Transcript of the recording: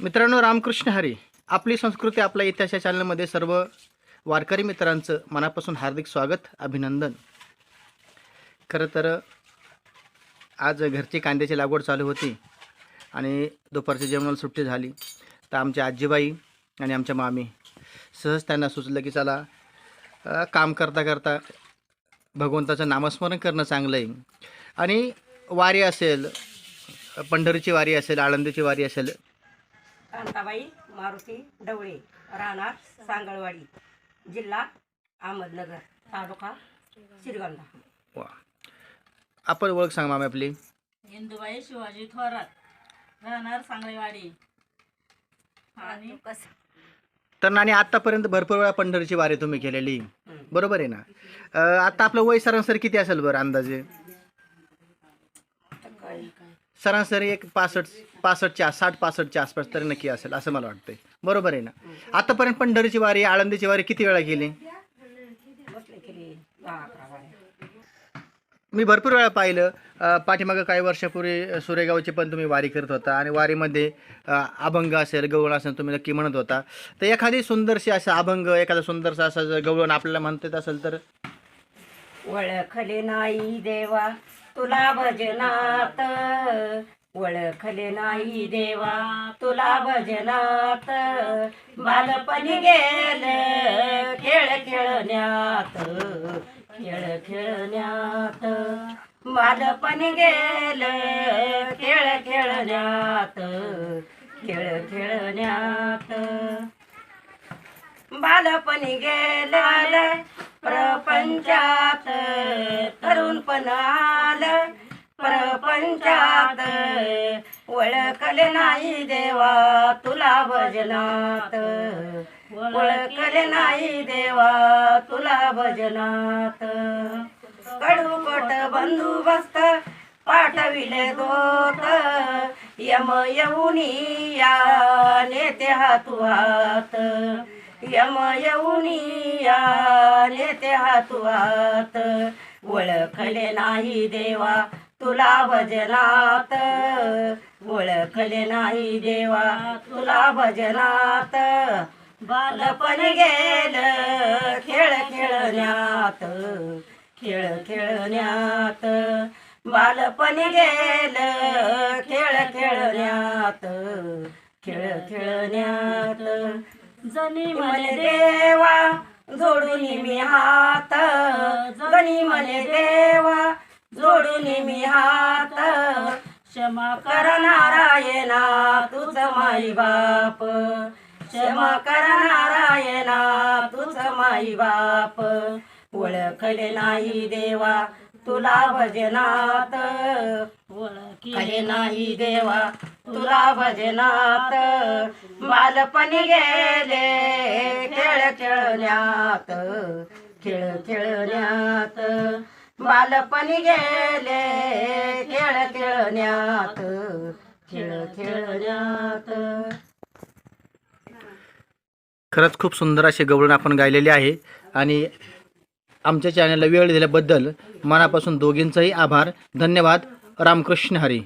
मित्रांनो रामकृष्ण हरी. आपली संस्कृती आपल्या इतिहास या चॅनलमध्ये सर्व वारकरी मित्रांचं मनापासून हार्दिक स्वागत अभिनंदन. खरं तर आज घरची कांद्याची लागवड चालू होती आणि दुपारच्या जेवणाला सुट्टी झाली. तर आमच्या आजीबाई आणि आमच्या मामी सहज त्यांना सुचलं की चला काम करता करता भगवंताचं नामस्मरण करणं चांगलं आहे. आणि वारी असेल पंढरीची वारी असेल आळंदीची वारी असेल कांताबाई मारुती डवळे राहणार सांगळवाडी जिल्हा अहमदनगर तालुका श्रीगंधा वा. आपण ओळख सांग मामी आपली. इंदुबाई शिवाजी थोरात राहणार सांगळेवाडी. आणि तर आणि आत्तापर्यंत भरपूर वेळा पंढरीची वारी तुम्ही केलेली. बरोबर आहे ना? अ, आता आपलं वय सरासरी किती असेल बरं अंदाजे? सरासरी एक पासष्ट. पासष्टच्या साठ पासष्टच्या आसपास तरी नक्की असेल असं मला वाटतंय. बरोबर आहे ना? आतापर्यंत पंढरीची वारी आळंदीची वारी किती वेळा गेली? मी भरपूर वेळा पाहिलं. पाठीमागं काही वर्षापूर्वी सुरेगावची पण तुम्ही वारी करत होता आणि वारीमध्ये अभंग असेल गवळण असेल तुम्ही नक्की म्हणत होता. तर एखादी सुंदरशी असं अभंग एखादा सुंदरसा असा जर गवळण आपल्याला म्हणता येत असेल तर? ओळखले नाही देवा तुला भजनात ओळखले नाही देवा तुला भजनात. बालपणी गेल खेळ खेळण्यात. खेळ खेळण्यात. बालपणी गेल खेळ खेळण्यात. खेळ खेळण्यात. बालपणी गेल प्रपंचात. तरुणपणा पंचात. ओळखले नाही देवा तुला भजनात. ओळखले नाही देवा तुला भजनात. कडूपट बंदोबस्त पाठविले दोत. यम येऊनी या नेते हातू हात यम येऊनी या नेते हातू हात ओळखले नाही देवा तुला भजनात ओळखले नाही देवा. तुला भजनात बालपण गेल खेळ खेळण्यात खेळ खेळण्यात. बालपण गेल खेळ खेळण्यात खेळ खेळण्यात. जनी म्हणे देवा जोडून मी हात. जणी म्हणे देवा जोडून मी हात. क्षमा करणारायणा तुझ माई बाप. क्षमा करणारायणा तुझ माई बाप. ओळखले नाही देवा तुला भजनात. ओळखले नाही देवा तुला भजनात. बालपणी गेले खेळ खेळण्यात खेळ खेळण्यात. बालपणी गेले खेळ खेळण्यात खेळ खेळण्यात. खरंच खूप सुंदर असे गवळण आपण गायलेले आहे. आणि आमच्या चॅनलला वेळ दिल्याबद्दल मनापासून दोघींचाही आभार. धन्यवाद. रामकृष्ण हरी.